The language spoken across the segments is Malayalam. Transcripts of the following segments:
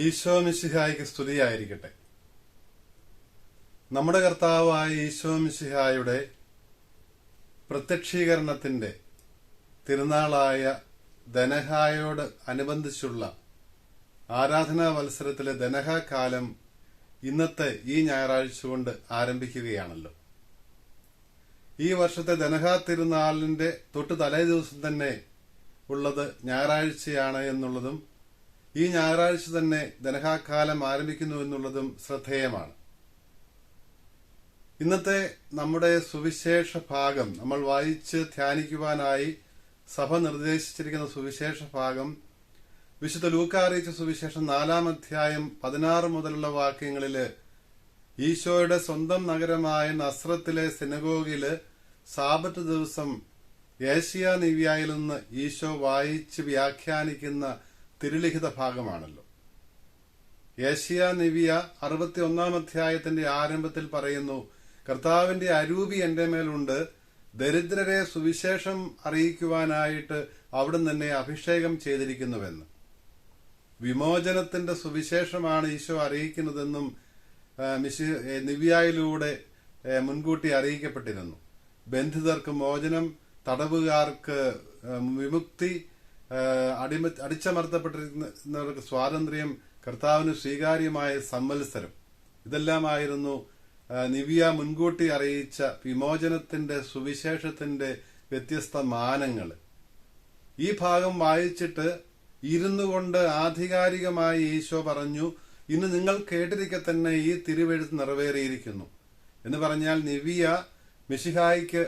ഈശോ മിശിഹായ്ക്ക് സ്തുതിയായിരിക്കട്ടെ. നമ്മുടെ കർത്താവായ ഈശോ മിശിഹായുടെ പ്രത്യക്ഷീകരണത്തിന്റെ തിരുനാളായ ധനഹായോട് അനുബന്ധിച്ചുള്ള ആരാധനാ മത്സരത്തിലെ ധനഹ കാലം ഇന്നത്തെ ഈ ഞായറാഴ്ച കൊണ്ട് ആരംഭിക്കുകയാണല്ലോ. ഈ വർഷത്തെ ധനഹ തിരുനാളിന്റെ തൊട്ട് തലേ ദിവസം തന്നെ ഉള്ളത് ഞായറാഴ്ചയാണ് എന്നുള്ളതും ഈ ഞായറാഴ്ച തന്നെ ധനഹാക്കാലം ആരംഭിക്കുന്നു എന്നുള്ളതും ശ്രദ്ധേയമാണ്. ഇന്നത്തെ നമ്മുടെ സുവിശേഷ ഭാഗം നമ്മൾ വായിച്ച് ധ്യാനിക്കുവാനായി സഭ നിർദ്ദേശിച്ചിരിക്കുന്ന സുവിശേഷ ഭാഗം വിശുദ്ധ ലൂക്ക അറിയിച്ച സുവിശേഷം നാലാം അധ്യായം പതിനാറ് മുതലുള്ള വാക്യങ്ങളിൽ ഈശോയുടെ സ്വന്തം നഗരമായ നസ്രത്തിലെ സിനഗോഗിൽ സാബത്ത് ദിവസം ഏഷ്യ നിവ്യായിൽ നിന്ന് ഈശോ വായിച്ച് വ്യാഖ്യാനിക്കുന്ന തിരുലിഖിത ഭാഗമാണല്ലോ. യേശിയ നിവിയ അറുപത്തി ഒന്നാം അധ്യായത്തിന്റെ ആരംഭത്തിൽ പറയുന്നു കർത്താവിന്റെ അരൂപി എന്റെ മേലുണ്ട്. ദരിദ്രരെ സുവിശേഷം അറിയിക്കുവാനായിട്ട് അവിടുന്ന് തന്നെ അഭിഷേകം ചെയ്തിരിക്കുന്നുവെന്ന്. വിമോചനത്തിന്റെ സുവിശേഷമാണ് ഈശോ അറിയിക്കുന്നതെന്നും മിശി- നിവ്യായിലൂടെ മുൻകൂട്ടി അറിയിക്കപ്പെട്ടിരുന്നു. ബന്ധിതർക്ക് മോചനം തടവുകാർക്ക് വിമുക്തി അടിമ അടിച്ചമർത്തപ്പെട്ടിരുന്നവർക്ക് സ്വാതന്ത്ര്യം കർത്താവിന് സ്വീകാര്യമായ സമ്മത്സരം. ഇതെല്ലാമായിരുന്നു നിവിയ മുൻകൂട്ടി അറിയിച്ച വിമോചനത്തിന്റെ സുവിശേഷത്തിന്റെ വ്യത്യസ്ത മാനങ്ങൾ ഈ ഭാഗം വായിച്ചിട്ട് ഇരുന്നു കൊണ്ട് ആധികാരികമായി ഈശോ പറഞ്ഞു ഇന്ന് നിങ്ങൾ കേട്ടിരിക്കെ തന്നെ ഈ തിരുവെഴുത്ത് നിറവേറിയിരിക്കുന്നു. എന്ന് പറഞ്ഞാൽ നിവിയ മിഷിഹായിക്ക്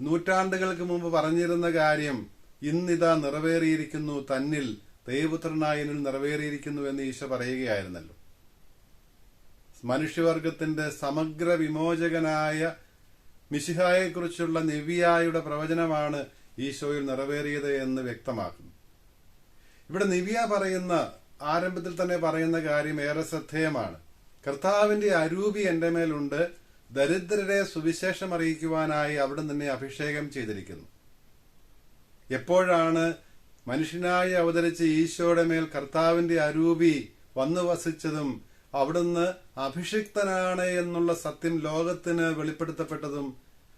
നൂറ്റാണ്ടുകൾക്ക് മുമ്പ് പറഞ്ഞിരുന്ന കാര്യം ഇന്നിതാ നിറവേറിയിരിക്കുന്നു തന്നിൽ ദൈവപുത്രനായ നിറവേറിയിരിക്കുന്നു എന്ന് ഈശോ പറയുകയായിരുന്നല്ലോ. മനുഷ്യവർഗത്തിന്റെ സമഗ്ര വിമോചകനായ മിശിഹായെക്കുറിച്ചുള്ള നിവിയായുടെ പ്രവചനമാണ് ഈശോയിൽ നിറവേറിയത് എന്ന് വ്യക്തമാക്കുന്നു. ഇവിടെ നിവിയ പറയുന്ന ആരംഭത്തിൽ തന്നെ പറയുന്ന കാര്യം ഏറെ ശ്രദ്ധേയമാണ്. കർത്താവിന്റെ അരൂപി എന്റെ മേലുണ്ട് ദരിദ്രരെ സുവിശേഷം അറിയിക്കുവാനായി അവിടെ നിന്നെ അഭിഷേകം ചെയ്തിരിക്കുന്നു. എപ്പോഴാണ് മനുഷ്യനായി അവതരിച്ച ഈശോയുടെ മേൽ കർത്താവിന്റെ അരൂപി വന്നു വസിച്ചതും അവിടുന്ന് അഭിഷിക്തനാണ് എന്നുള്ള സത്യം ലോകത്തിന് വെളിപ്പെടുത്തപ്പെട്ടതും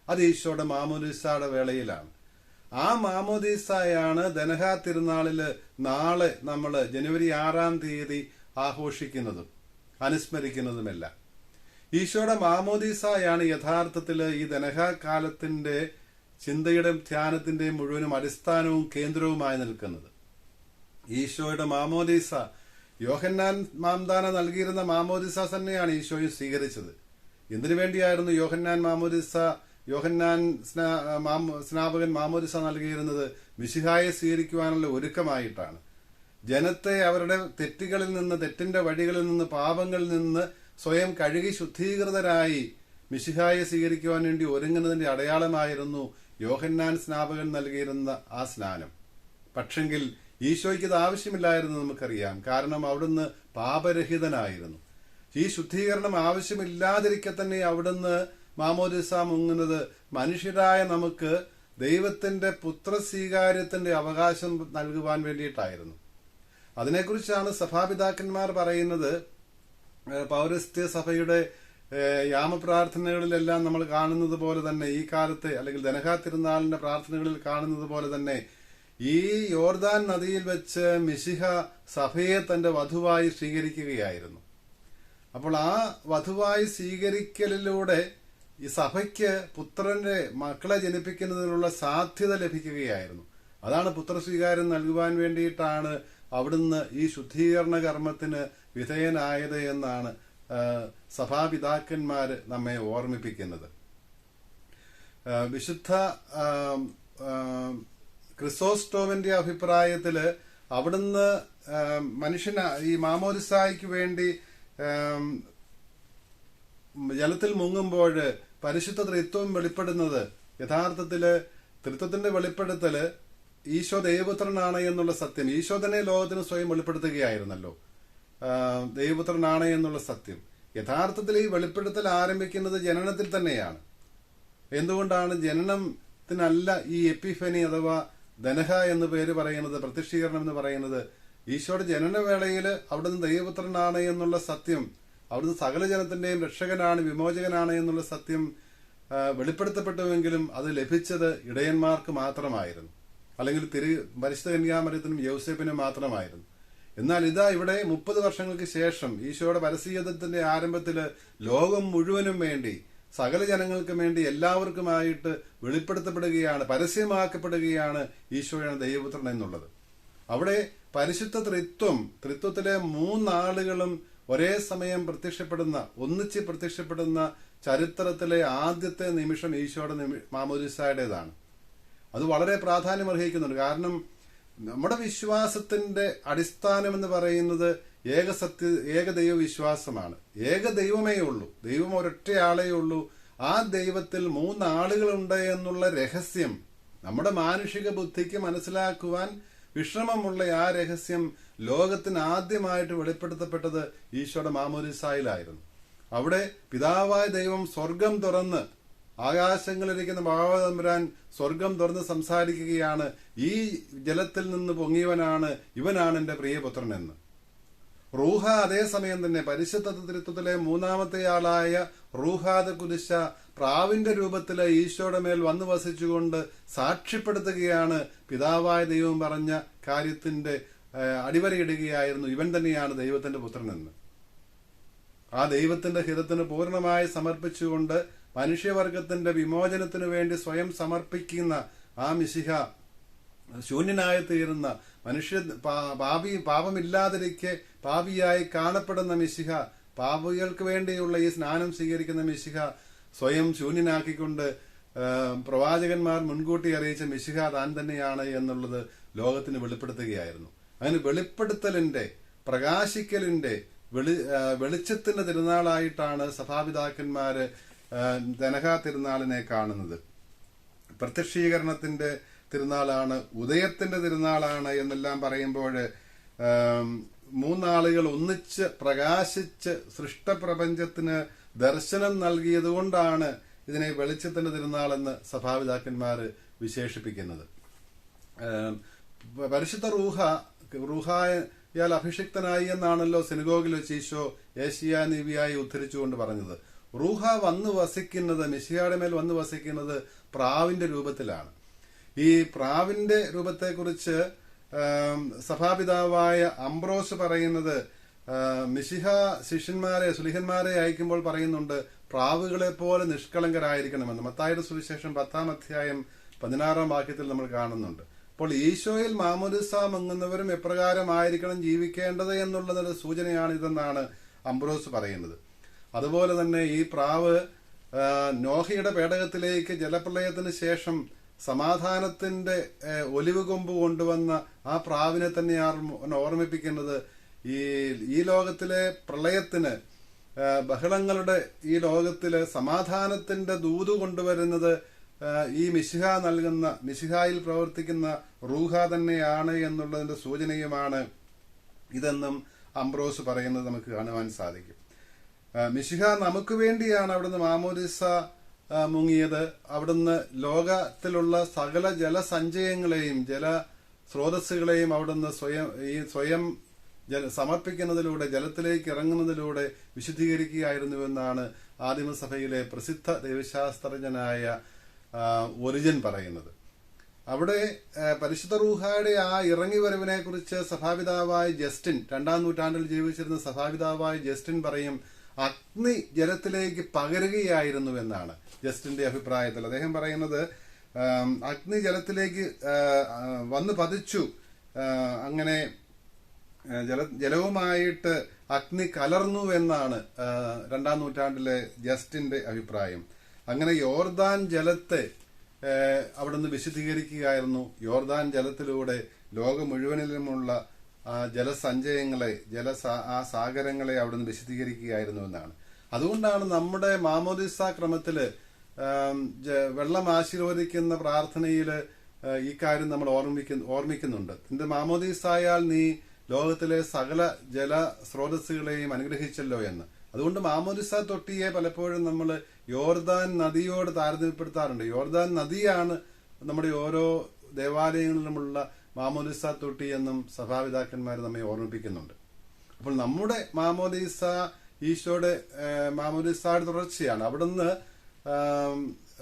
അത് ഈശോയുടെ മാമോദിസയുടെ വേളയിലാണ്. ആ മാമോദീസായാണ് ദനഹ തിരുനാളിൽ നാളെ നമ്മൾ ജനുവരി ആറാം തീയതി ആഘോഷിക്കുന്നതും അനുസ്മരിക്കുന്നതുമെല്ലാം. ഈശോയുടെ മാമോദീസായാണ് യഥാർത്ഥത്തിൽ ഈ ദനഹ കാലത്തിന്റെ ചിന്തയുടെ ധ്യാനത്തിന്റെ മുഴുവനും അടിസ്ഥാനവും കേന്ദ്രവുമായി നിൽക്കുന്നത്. ഈശോയുടെ മാമോദീസ യോഹന്നാൻ മാംദാന നൽകിയിരുന്ന മാമോദിസ തന്നെയാണ് ഈശോയും സ്വീകരിച്ചത്. എന്തിനു വേണ്ടിയായിരുന്നു യോഹന്നാൻ മാമോദിസ യോഹന്നാൻ സ്നാപകൻ മാമോദിസ നൽകിയിരുന്നത്? മിശിഹായെ സ്വീകരിക്കുവാനുള്ള ഒരുക്കമായിട്ടാണ്. ജനത്തെ അവരുടെ തെറ്റുകളിൽ നിന്ന് തെറ്റിന്റെ വഴികളിൽ നിന്ന് പാപങ്ങളിൽ നിന്ന് സ്വയം കഴുകി ശുദ്ധീകൃതരായി മിശിഹായെ സ്വീകരിക്കുവാൻ വേണ്ടി ഒരുങ്ങുന്നതിന്റെ അടയാളമായിരുന്നു യോഹന്നാൻ സ്നാപകൻ നൽകിയിരുന്ന ആ സ്നാനം. പക്ഷെങ്കിൽ ഈശോയ്ക്ക് ഇത് ആവശ്യമില്ലായിരുന്നു നമുക്കറിയാം. കാരണം അവിടുന്ന് പാപരഹിതനായിരുന്നു. ഈ ശുദ്ധീകരണം ആവശ്യമില്ലാതിരിക്കെ തന്നെ അവിടുന്ന് മാമോദിസ മുങ്ങുന്നത് മനുഷ്യരായ നമുക്ക് ദൈവത്തിന്റെ പുത്രസ്വീകാര്യത്തിന്റെ അവകാശം നൽകുവാൻ വേണ്ടിയിട്ടായിരുന്നു. അതിനെക്കുറിച്ചാണ് സഭാപിതാക്കന്മാർ പറയുന്നത്. പൗരസ്ത്യ സഭയുടെ യാമപ്രാർത്ഥനകളിലെല്ലാം നമ്മൾ കാണുന്നത് പോലെ തന്നെ ഈ കാലത്തെ അല്ലെങ്കിൽ ധനഹാ തിരുനാളിന്റെ പ്രാർത്ഥനകളിൽ കാണുന്നത് പോലെ തന്നെ ഈ യോർദാൻ നദിയിൽ വെച്ച് മിശിഹ സഭയെ തന്റെ വധുവായി സ്വീകരിക്കുകയായിരുന്നു. അപ്പോൾ ആ വധുവായി സ്വീകരിക്കലിലൂടെ ഈ സഭയ്ക്ക് പുത്രന്റെ മക്കളെ ജനിപ്പിക്കുന്നതിനുള്ള സാധ്യത ലഭിക്കുകയായിരുന്നു. അതാണ് പുത്രസ്വീകാരം നൽകുവാൻ വേണ്ടിയിട്ടാണ് അവിടുന്ന് ഈ ശുദ്ധീകരണ കർമ്മത്തിന് വിധേയനായത് എന്നാണ് ആ, സഭാപിതാക്കന്മാര് നമ്മെ ഓർമ്മിപ്പിക്കുന്നത്. വിശുദ്ധ ക്രിസോസ്റ്റോവിന്റെ അഭിപ്രായത്തിൽ അവിടുന്ന് മനുഷ്യന് ഈ മാമോദിസായിക്ക് വേണ്ടി ജലത്തിൽ മുങ്ങുമ്പോൾ പരിശുദ്ധ ത്രിത്വം വെളിപ്പെടുന്നത് യഥാർത്ഥത്തിൽ ത്രിത്വത്തിന്റെ വെളിപ്പെടുത്തൽ ഈശോ ദൈവപുത്രനാണ് എന്നുള്ള സത്യം. ഈശോ തന്നെ ലോകത്തിന് സ്വയം വെളിപ്പെടുത്തുകയായിരുന്നല്ലോ. ദൈവപുത്രനാണ് എന്നുള്ള സത്യം. യഥാർത്ഥത്തിൽ ഈ വെളിപ്പെടുത്തൽ ആരംഭിക്കുന്നത് ജനനത്തിൽ തന്നെയാണ്. എന്തുകൊണ്ടാണ് ജനനത്തിനല്ല ഈ എപ്പിഫനി അഥവാ ധനഹ എന്ന് പേര് പറയുന്നത് പ്രത്യക്ഷീകരണം എന്ന് പറയുന്നത്? ഈശോയുടെ ജനനവേളയിൽ അവിടുന്ന് ദൈവപുത്രനാണ് എന്നുള്ള സത്യം അവിടുന്ന് സകല ജനത്തിന്റെയും രക്ഷകനാണ് വിമോചകനാണ് എന്നുള്ള സത്യം വെളിപ്പെടുത്തപ്പെട്ടുവെങ്കിലും അത് ലഭിച്ചത് ഇടയന്മാർക്ക് മാത്രമായിരുന്നു. അല്ലെങ്കിൽ തിരി പരിശുദ്ധ കന്യാമരത്തിനും യൗസേപ്പിനും മാത്രമായിരുന്നു. എന്നാൽ ഇതാ ഇവിടെ മുപ്പത് വർഷങ്ങൾക്ക് ശേഷം ഈശോയുടെ പരസ്യത്തിന്റെ ആരംഭത്തിൽ ലോകം മുഴുവനും വേണ്ടി സകല ജനങ്ങൾക്കും വേണ്ടി എല്ലാവർക്കുമായിട്ട് വെളിപ്പെടുത്തപ്പെടുകയാണ് പരസ്യമാക്കപ്പെടുകയാണ് ഈശോയാണ് ദൈവപുത്രൻ എന്നുള്ളത്. അവിടെ പരിശുദ്ധ ത്രിത്വം ത്രിത്വത്തിലെ മൂന്നാളുകളും ഒരേ സമയം പ്രത്യക്ഷപ്പെടുന്ന ഒന്നിച്ച് പ്രത്യക്ഷപ്പെടുന്ന ചരിത്രത്തിലെ ആദ്യത്തെ നിമിഷം ഈശോയുടെ മാമോദിസായുടേതാണ്. അത് വളരെ പ്രാധാന്യം അർഹിക്കുന്നുണ്ട് കാരണം നമ്മുടെ വിശ്വാസത്തിന്റെ അടിസ്ഥാനം എന്ന് പറയുന്നത് ഏകസത്യ ഏകദൈവ വിശ്വാസമാണ് ഏക ദൈവമേ ഉള്ളൂ. ദൈവം ഒരൊറ്റയാളേ ഉള്ളൂ. ആ ദൈവത്തിൽ മൂന്നാളുകളുണ്ട് എന്നുള്ള രഹസ്യം നമ്മുടെ മാനുഷിക ബുദ്ധിക്ക് മനസ്സിലാക്കുവാൻ വിശ്രമമുള്ള ആ രഹസ്യം ലോകത്തിന് ആദ്യമായിട്ട് വെളിപ്പെടുത്തപ്പെട്ടത് ഈശോയുടെ മാമോരിസായിലായിരുന്നു. അവിടെ പിതാവായ ദൈവം സ്വർഗം തുറന്ന് ആകാശങ്ങളിലിരിക്കുന്ന മഹാവതമ്പുരാൻ സ്വർഗം തുറന്ന് സംസാരിക്കുകയാണ് ഈ ജലത്തിൽ നിന്ന് പൊങ്ങിയവനാണ് ഇവനാണ് എന്റെ പ്രിയപുത്രൻ എന്ന് റൂഹ അതേസമയം തന്നെ പരിശുദ്ധ തൃത്വത്തിലെ മൂന്നാമത്തെ ആളായ റൂഹാദ കുരിശ പ്രാവിന്റെ രൂപത്തിൽ ഈശോയുടെ മേൽ വന്നു വസിച്ചുകൊണ്ട് സാക്ഷ്യപ്പെടുത്തുകയാണ് പിതാവായ ദൈവം പറഞ്ഞ കാര്യത്തിന്റെ അടിവരയിടുകയായിരുന്നു. ഇവൻ തന്നെയാണ് ദൈവത്തിന്റെ പുത്രനെന്ന്. ആ ദൈവത്തിന്റെ ഹിതത്തിന് പൂർണമായി സമർപ്പിച്ചുകൊണ്ട് മനുഷ്യവർഗത്തിന്റെ വിമോചനത്തിനു വേണ്ടി സ്വയം സമർപ്പിക്കുന്ന ആ മിശിഹ ശൂന്യനായി തീരുന്ന മനുഷ്യ പാപി പാപമില്ലാതിരിക്കെ പാപിയായി കാണപ്പെടുന്ന മിശിഹ പാപികൾക്ക് വേണ്ടിയുള്ള ഈ സ്നാനം സ്വീകരിക്കുന്ന മിശിഹ സ്വയം ശൂന്യനാക്കിക്കൊണ്ട് പ്രവാചകന്മാർ മുൻകൂട്ടി അറിയിച്ച മിശിഹ താൻ തന്നെയാണ് എന്നുള്ളത് ലോകത്തിന് വെളിപ്പെടുത്തുകയായിരുന്നു. അങ്ങനെ വെളിപ്പെടുത്തലിന്റെ പ്രകാശിക്കലിന്റെ വെളി വെളിച്ചത്തിന്റെ തിരുനാളായിട്ടാണ് സഭാപിതാക്കന്മാര് ആ, ദനഹ തിരുനാളിനെ കാണുന്നത്. പ്രത്യക്ഷീകരണത്തിന്റെ തിരുനാളാണ് ഉദയത്തിന്റെ തിരുനാളാണ് എന്നെല്ലാം പറയുമ്പോൾ മൂന്നാളുകൾ ഒന്നിച്ച് പ്രകാശിച്ച് സൃഷ്ടപ്രപഞ്ചത്തിന് ദർശനം നൽകിയതുകൊണ്ടാണ് ഇതിനെ വെളിച്ചത്തിന്റെ തിരുനാളെന്ന് സഭാപിതാക്കന്മാർ വിശേഷിപ്പിക്കുന്നത്. പരിശുദ്ധ റൂഹ റൂഹായാൽ അഭിഷിക്തനായി എന്നാണല്ലോ സിനഗോഗിൽ വെച്ച് ഈശോ ഏഷ്യാനീവിയായി ഉദ്ധരിച്ചുകൊണ്ട് പറഞ്ഞത്. റൂഹ വന്ന് വസിക്കുന്നത് മിശിയാടെ മേൽ വന്ന് വസിക്കുന്നത് പ്രാവിന്റെ രൂപത്തിലാണ്. ഈ പ്രാവിന്റെ രൂപത്തെക്കുറിച്ച് സഭാപിതാവായ അംബ്രോസ് പറയുന്നത് മിശിഹ ശിഷ്യന്മാരെ സുലിഹന്മാരെ അയക്കുമ്പോൾ പറയുന്നുണ്ട് പ്രാവുകളെ പോലെ നിഷ്കളങ്കരായിരിക്കണമെന്ന്. മത്തായുടെ സുവിശേഷം പത്താം അധ്യായം പതിനാറാം വാക്യത്തിൽ നമ്മൾ കാണുന്നുണ്ട്. അപ്പോൾ ഈശോയിൽ മാമോദിസ മങ്ങുന്നവരും എപ്രകാരമായിരിക്കണം ജീവിക്കേണ്ടത് എന്നുള്ളതിന്റെ സൂചനയാണ് ഇതെന്നാണ് അംബ്രോസ് പറയുന്നത്. അതുപോലെ തന്നെ ഈ പ്രാവ് നോഹയുടെ പേടകത്തിലേക്ക് ജലപ്രളയത്തിന് ശേഷം സമാധാനത്തിന്റെ ഒലിവ് കൊമ്പ് കൊണ്ടുവന്ന ആ പ്രാവിനെ തന്നെ ഓർമ്മിപ്പിക്കുന്നത് ഈ ഈ ലോകത്തിലെ പ്രളയത്തിന് ബഹളങ്ങളുടെ ഈ ലോകത്തിലെ സമാധാനത്തിന്റെ ദൂത് കൊണ്ടുവരുന്നത് ഈ മിശിഹ നൽകുന്ന മിശിഹായിൽ പ്രവർത്തിക്കുന്ന റൂഹ തന്നെയാണ് എന്നുള്ളതിന്റെ സൂചനയുമാണ് ഇതെന്നും അംബ്രോസ് പറയുന്നത് നമുക്ക് കാണുവാൻ സാധിക്കും. മിശിഹ നമുക്ക് വേണ്ടിയാണ് അവിടുന്ന് മാമോദിസ മുങ്ങിയത്. അവിടുന്ന് ലോകത്തിലുള്ള സകല ജലസഞ്ചയങ്ങളെയും ജല സ്രോതസ്സുകളെയും അവിടുന്ന് സ്വയം ഈ സ്വയം ജല സമർപ്പിക്കുന്നതിലൂടെ ജലത്തിലേക്ക് ഇറങ്ങുന്നതിലൂടെ വിശുദ്ധീകരിക്കുകയായിരുന്നുവെന്നാണ് ആദിമസഭയിലെ പ്രസിദ്ധ ദൈവശാസ്ത്രജ്ഞനായ ഒരിജൻ പറയുന്നത്. അവിടെ പരിശുദ്ധ റൂഹായുടെ ആ ഇറങ്ങി വരവിനെ കുറിച്ച് സഭാപിതാവായ ജസ്റ്റിൻ രണ്ടാം നൂറ്റാണ്ടിൽ ജീവിച്ചിരുന്ന സഭാപിതാവായ ജസ്റ്റിൻ പറയും അഗ്നി ജലത്തിലേക്ക് പകരുകയായിരുന്നു എന്നാണ് ജസ്റ്റിന്റെ അഭിപ്രായത്തിൽ. അദ്ദേഹം പറയുന്നത് അഗ്നി ജലത്തിലേക്ക് വന്ന് പതിച്ചു. അങ്ങനെ ജല ജലവുമായിട്ട് അഗ്നി കലർന്നു എന്നാണ് രണ്ടാം നൂറ്റാണ്ടിലെ ജസ്റ്റിന്റെ അഭിപ്രായം. അങ്ങനെ യോർദാൻ ജലത്തെ അവിടുന്ന് വിശദീകരിക്കുകയായിരുന്നു. യോർദാൻ ജലത്തിലൂടെ ലോകം മുഴുവനിലുമുള്ള ജലസഞ്ചയങ്ങളെ ജല ആ സാഗരങ്ങളെ അവിടുന്ന് വിശദീകരിക്കുകയായിരുന്നു എന്നാണ് അതുകൊണ്ടാണ് നമ്മുടെ മാമോദിസ ക്രമത്തിൽ വെള്ളം ആശീർവദിക്കുന്ന പ്രാർത്ഥനയിൽ ഈ കാര്യം നമ്മൾ ഓർമ്മിക്കുന്നു ഓർമ്മിക്കുന്നുണ്ട്. നിന്റെ മാമോദീസായാൽ നീ ലോകത്തിലെ സകല ജല സ്രോതസ്സുകളെയും അനുഗ്രഹിച്ചല്ലോ എന്ന്. അതുകൊണ്ട് മാമോദിസ തൊട്ടിയെ പലപ്പോഴും നമ്മൾ യോർദാൻ നദിയോട് താരതമ്യപ്പെടുത്താറുണ്ട്. യോർദാൻ നദിയാണ് നമ്മുടെ ഓരോ ദേവാലയങ്ങളിലുമുള്ള മാമോദിസ തൊട്ടി എന്നും സഭാപിതാക്കന്മാർ നമ്മെ ഓർമ്മിപ്പിക്കുന്നുണ്ട്. അപ്പോൾ നമ്മുടെ മാമോദിസ ഈശോയുടെ മാമോദിസയുടെ തുടർച്ചയാണ്. അവിടുന്ന്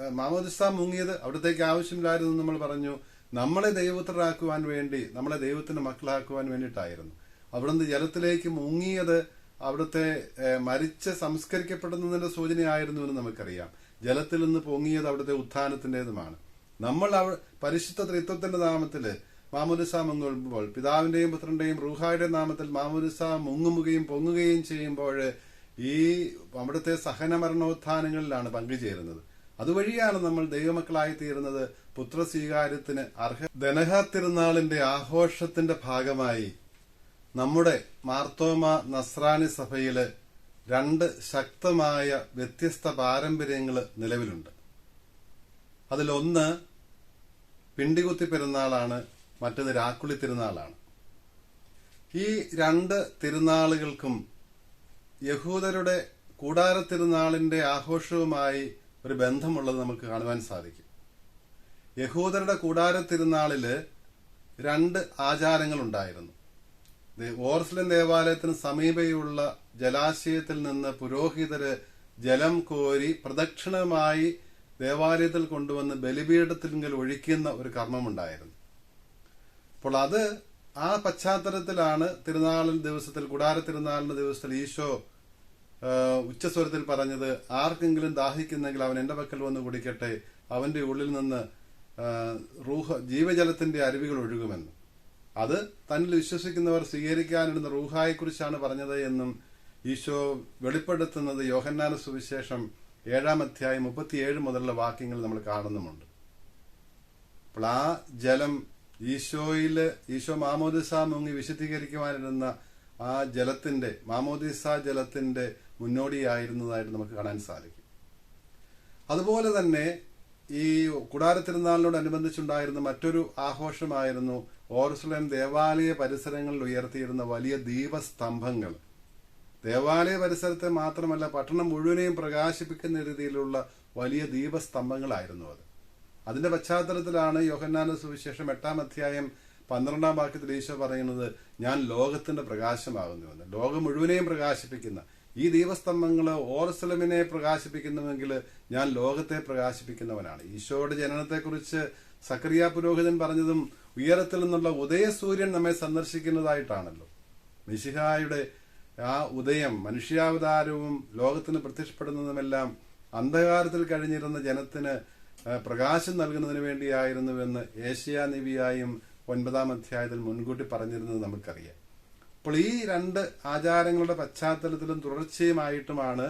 മാമോദിസ മുങ്ങിയത് അവിടത്തേക്ക് ആവശ്യമില്ലായിരുന്നു നമ്മൾ പറഞ്ഞു. നമ്മളെ ദൈവപുത്രരാക്കുവാൻ വേണ്ടി നമ്മളെ ദൈവത്തിന്റെ മക്കളാക്കുവാൻ വേണ്ടിയിട്ടായിരുന്നു. അവിടുന്ന് ജലത്തിലേക്ക് മുങ്ങിയത് അവിടുത്തെ മരിച്ച് സംസ്കരിക്കപ്പെടുന്നതിന്റെ സൂചനയായിരുന്നു എന്ന് നമുക്കറിയാം. ജലത്തിൽ നിന്ന് പൊങ്ങിയത് അവിടുത്തെ ഉത്ഥാനത്തിന്റേതുമാണ് നമ്മൾ അവ- പരിശുദ്ധ ത്രിത്വത്തിന്റെ നാമത്തിൽ മാമുരിസ മുങ്ങുമ്പോൾ പിതാവിന്റെയും പുത്രന്റെയും റൂഹായുടെ നാമത്തിൽ മാമുനിസ മുങ്ങുമുകയും പൊങ്ങുകയും ചെയ്യുമ്പോൾ ഈ അവിടുത്തെ സഹനമരണോത്ഥാനങ്ങളിലാണ് പങ്കുചേരുന്നത്. അതുവഴിയാണ് നമ്മൾ ദൈവമക്കളായി തീരുന്നത്. പുത്രസ്വീകാര്യത്തിന് അർഹ ദനഹ തിരുനാളിന്റെ ആഘോഷത്തിന്റെ ഭാഗമായി നമ്മുടെ മാർത്തോമ നസ്രാനി സഭയിൽ രണ്ട് ശക്തമായ വ്യത്യസ്ത പാരമ്പര്യങ്ങൾ നിലവിലുണ്ട്. അതിലൊന്ന് പിണ്ടികുത്തി പെരുന്നാളാണ്. മറ്റത് രാക്കുളി തിരുനാളാണ്. ഈ രണ്ട് തിരുനാളുകൾക്കും യഹൂദരുടെ കൂടാര തിരുനാളിന്റെ ആഘോഷവുമായി ഒരു ബന്ധമുള്ളത് നമുക്ക് കാണുവാൻ സാധിക്കും. യഹൂദരുടെ കൂടാര തിരുനാളിൽ രണ്ട് ആചാരങ്ങൾ ഉണ്ടായിരുന്നു ഓർസ്ലൻ ദേവാലയത്തിന് സമീപയുള്ള ജലാശയത്തിൽ നിന്ന് പുരോഹിതര് ജലം കോരി പ്രദക്ഷിണമായി ദേവാലയത്തിൽ കൊണ്ടുവന്ന് ബലിപീഠത്തിങ്കിൽ ഒഴിക്കുന്ന ഒരു കർമ്മമുണ്ടായിരുന്നു. അപ്പോൾ അത് ആ പശ്ചാത്തലത്തിലാണ് തിരുനാളിൻ ദിവസത്തിൽ കുടാര തിരുനാളിന്റെ ദിവസത്തിൽ ഈശോ ഉച്ചസ്വരത്തിൽ പറഞ്ഞത് ആർക്കെങ്കിലും ദാഹിക്കുന്നെങ്കിൽ അവൻ എന്റെ പക്കൽ വന്ന് കുടിക്കട്ടെ അവന്റെ ഉള്ളിൽ നിന്ന് റൂഹ ജീവജലത്തിന്റെ അരുവികൾ ഒഴുകുമെന്ന്. അത് തന്നിൽ വിശ്വസിക്കുന്നവർ സ്വീകരിക്കാനിടുന്ന റൂഹായെക്കുറിച്ചാണ് പറഞ്ഞത് എന്നും ഈശോ വെളിപ്പെടുത്തുന്നത് യോഹന്നാന സുവിശേഷം ഏഴാം അധ്യായം മുപ്പത്തിയേഴ് മുതലുള്ള വാക്യങ്ങൾ നമ്മൾ കാണുന്നുമുണ്ട്. അപ്പോൾ ആ ജലം ഈശോയിൽ ഈശോ മാമോദിസ മുങ്ങി വിശുദ്ധീകരിക്കുവാനിരുന്ന ആ ജലത്തിന്റെ മാമോദിസ ജലത്തിന്റെ മുന്നോടിയായിരുന്നതായിട്ട് നമുക്ക് കാണാൻ സാധിക്കും. അതുപോലെ തന്നെ ഈ കുടാരത്തിരുന്നാളിനോടനുബന്ധിച്ചുണ്ടായിരുന്ന മറ്റൊരു ആഘോഷമായിരുന്നു ഓർസുലേം ദേവാലയ പരിസരങ്ങളിൽ ഉയർത്തിയിരുന്ന വലിയ ദീപസ്തംഭങ്ങൾ. ദേവാലയ പരിസരത്തെ മാത്രമല്ല പട്ടണം മുഴുവനെയും പ്രകാശിപ്പിക്കുന്ന രീതിയിലുള്ള വലിയ ദീപസ്തംഭങ്ങളായിരുന്നു അത്. അതിന്റെ പശ്ചാത്തലത്തിലാണ് യോഹന്നാന സുവിശേഷം എട്ടാം അധ്യായം പന്ത്രണ്ടാം വാക്യത്തിൽ ഈശോ പറയുന്നത് ഞാൻ ലോകത്തിന്റെ പ്രകാശമാകുന്നുവെന്ന് ലോകം മുഴുവനെയും പ്രകാശിപ്പിക്കുന്ന ഈ ദീപസ്തംഭങ്ങൾ ഓർസലമിനെ പ്രകാശിപ്പിക്കുന്നുവെങ്കിൽ ഞാൻ ലോകത്തെ പ്രകാശിപ്പിക്കുന്നവനാണ്. ഈശോയുടെ ജനനത്തെക്കുറിച്ച് സക്രിയ പുരോഹിതൻ പറഞ്ഞതും ഉയരത്തിൽ നിന്നുള്ള ഉദയസൂര്യൻ നമ്മെ സന്ദർശിക്കുന്നതായിട്ടാണല്ലോ. മിശിഹായുടെ ആ ഉദയം മനുഷ്യാവതാരവും ലോകത്തിന് പ്രത്യക്ഷപ്പെടുന്നതുമെല്ലാം അന്ധകാരത്തിൽ കഴിഞ്ഞിരുന്ന ജനത്തിന് പ്രകാശം നൽകുന്നതിന് വേണ്ടിയായിരുന്നുവെന്ന് ഏഷ്യാ നിവിയായും ഒൻപതാം അധ്യായത്തിൽ മുൻകൂട്ടി പറഞ്ഞിരുന്നത് നമുക്കറിയാം. അപ്പോൾ ഈ രണ്ട് ആചാരങ്ങളുടെ പശ്ചാത്തലത്തിലും തുടർച്ചയുമായിട്ടുമാണ്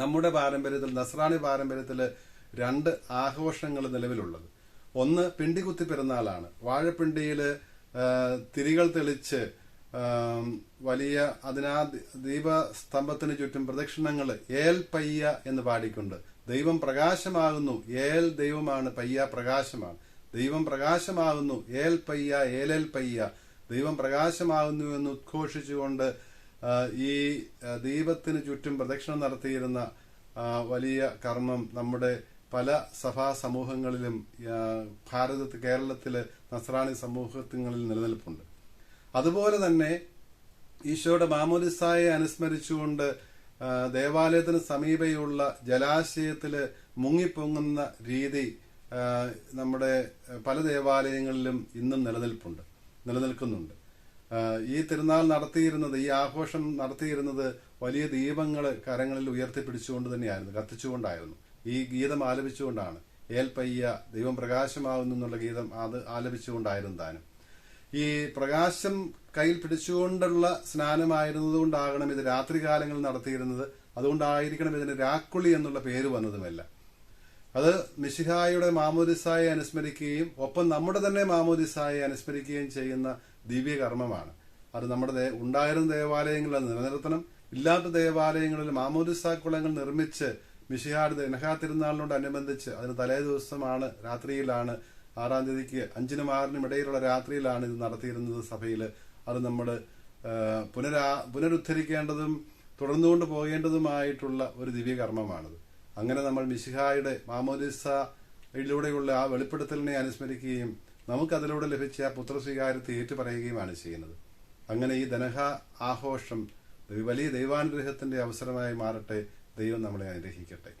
നമ്മുടെ പാരമ്പര്യത്തിൽ നസ്രാണി പാരമ്പര്യത്തിൽ രണ്ട് ആഘോഷങ്ങൾ നിലവിലുള്ളത്. ഒന്ന് പിണ്ടികുത്തി പെരുന്നാളാണ്. വാഴപ്പിണ്ടിയിൽ തിരികൾ തെളിച്ച് വലിയ അതിനാ ദീപസ്തംഭത്തിന് ചുറ്റും പ്രദക്ഷിണങ്ങൾ ഏൽ പയ്യ എന്ന് പാടിക്കൊണ്ട് ദൈവം പ്രകാശമാകുന്നു. ഏൽ ദൈവമാണ് പയ്യ പ്രകാശമാണ്. ദൈവം പ്രകാശമാകുന്നു. ഏൽ പയ്യ ഏലൽ പയ്യ. ദൈവം പ്രകാശമാകുന്നു എന്ന് ഉദ്ഘോഷിച്ചുകൊണ്ട് ഈ ദൈവത്തിന് ചുറ്റും പ്രദക്ഷിണം നടത്തിയിരുന്ന വലിയ കർമ്മം നമ്മുടെ പല സഭാ സമൂഹങ്ങളിലും ഭാരതത്തിൽ കേരളത്തിലെ നസ്രാണി സമൂഹങ്ങളിൽ നിലനിൽപ്പുണ്ട്. അതുപോലെ തന്നെ ഈശോയുടെ മാമോദിസായെ അനുസ്മരിച്ചുകൊണ്ട് ദേവാലയത്തിന് സമീപയുള്ള ജലാശയത്തിൽ മുങ്ങിപ്പൊങ്ങുന്ന രീതി നമ്മുടെ പല ദേവാലയങ്ങളിലും ഇന്നും നിലനിൽപ്പുണ്ട് നിലനിൽക്കുന്നുണ്ട്. ഈ തിരുനാൾ നടത്തിയിരുന്നത് ഈ ആഘോഷം നടത്തിയിരുന്നത് വലിയ ദീപങ്ങൾ കരങ്ങളിൽ ഉയർത്തിപ്പിടിച്ചുകൊണ്ട് തന്നെയായിരുന്നു കത്തിച്ചുകൊണ്ടായിരുന്നു. ഈ ഗീതം ആലപിച്ചുകൊണ്ടാണ്. ഏൽപ്പയ്യ ദൈവം പ്രകാശമാകുന്നു എന്നുള്ള ഗീതം അത് ആലപിച്ചുകൊണ്ടായിരുന്നു താനും. ഈ പ്രകാശം കയ്യിൽ പിടിച്ചുകൊണ്ടുള്ള സ്നാനമായിരുന്നതുകൊണ്ടാകണം ഇത് രാത്രികാലങ്ങളിൽ നടത്തിയിരുന്നത്. അതുകൊണ്ടായിരിക്കണം ഇതിന് രാക്കുളി എന്നുള്ള പേര് വന്നതുമല്ല. അത് മിശിഹായുടെ മാമോദിസായെ അനുസ്മരിക്കുകയും ഒപ്പം നമ്മുടെ തന്നെ മാമോദിസായെ അനുസ്മരിക്കുകയും ചെയ്യുന്ന ദിവ്യകർമ്മമാണ്. അത് നമ്മുടെ ഉണ്ടായിരുന്ന ദേവാലയങ്ങളിൽ നിലനിർത്തണം. ഇല്ലാത്ത ദേവാലയങ്ങളിൽ മാമോദിസ കുളങ്ങൾ നിർമ്മിച്ച് ഇനഹാ തിരുനാളിനോട് തിരുനാളിനോടനുബന്ധിച്ച് അതിന് തലേ ദിവസമാണ് രാത്രിയിലാണ് ആറാം തീയതിക്ക് അഞ്ചിനും ആറിനും ഇടയിലുള്ള രാത്രിയിലാണ് ഇത് നടത്തിയിരുന്നത് സഭയിൽ. അത് നമ്മൾ പുനരാ പുനരുദ്ധരിക്കേണ്ടതും തുടർന്നുകൊണ്ട് പോകേണ്ടതുമായിട്ടുള്ള ഒരു ദിവ്യകർമ്മമാണിത്. അങ്ങനെ നമ്മൾ മിശിഹായുടെ മാമോദിസയിലൂടെയുള്ള ആ വെളിപ്പെടുത്തലിനെ അനുസ്മരിക്കുകയും നമുക്കതിലൂടെ ലഭിച്ച ആ പുത്രസ്വീകാര്യത്തെ ഏറ്റുപറയുകയുമാണ് ചെയ്യുന്നത്. അങ്ങനെ ഈ ധനഹ ആഘോഷം വലിയ ദൈവാനുഗ്രഹത്തിന്റെ അവസരമായി മാറട്ടെ. ദൈവം നമ്മളെ അനുഗ്രഹിക്കട്ടെ.